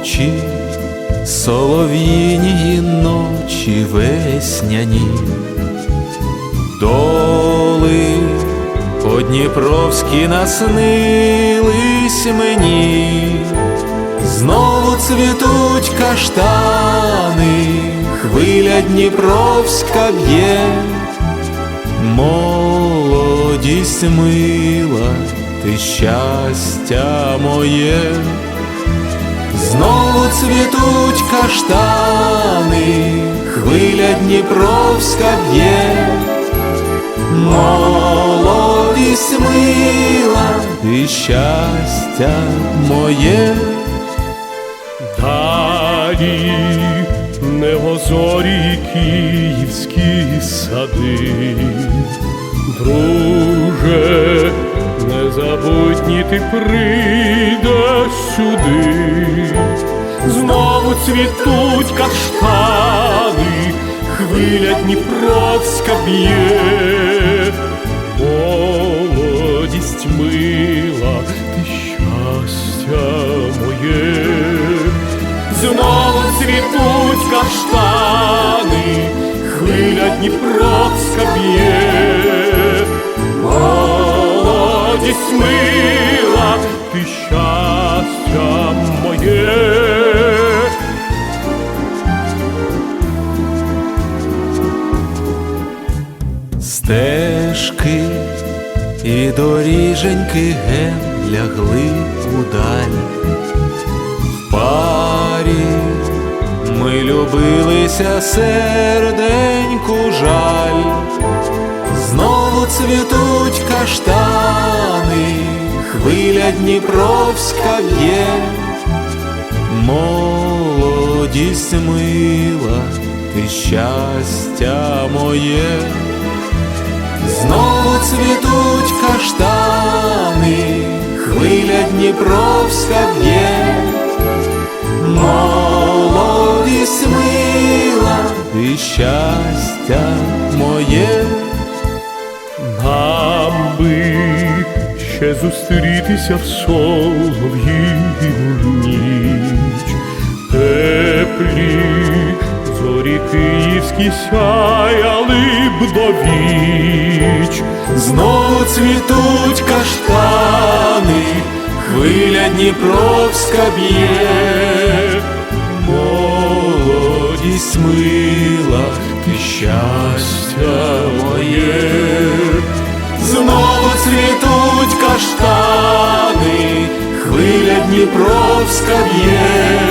Ночі, солов'їні ночі весняні, доли по-дніпровськи наснились мені, знову цвітуть каштани, хвиля Дніпровська б'є, молодість мила, ти щастя моє. Знову цвітуть каштани, хвиля Дніпровська б'є, молодість мила і щастя моє. Далі невозорі київські сади, друже, незабутні ти прийдеш сюди, знову цвітуть каштани, хвиля Дніпровська б'є, молодість мила, ти щастя моє. Знову цвітуть каштани, хвиля Дніпровська б'є, молодість мила, ти щастя Стежки і доріженьки ген лягли удаль. В парі ми любилися серденьку жаль, знову цвітуть каштани, хвиля Дніпровська б'є, молодість мила, ти щастя моє. Знову цвітуть каштани, хвиля Дніпровська б'є, молодість мила і щастя моє. Нам би ще зустрітися в солов'їну ніч, теплі зорі київські сяяли б до віч. Знову цвітуть каштани, хвиля Дніпровська б'є, молодість мила, ти щастя моє. Знову цвітуть каштани, хвиля Дніпровська б'є,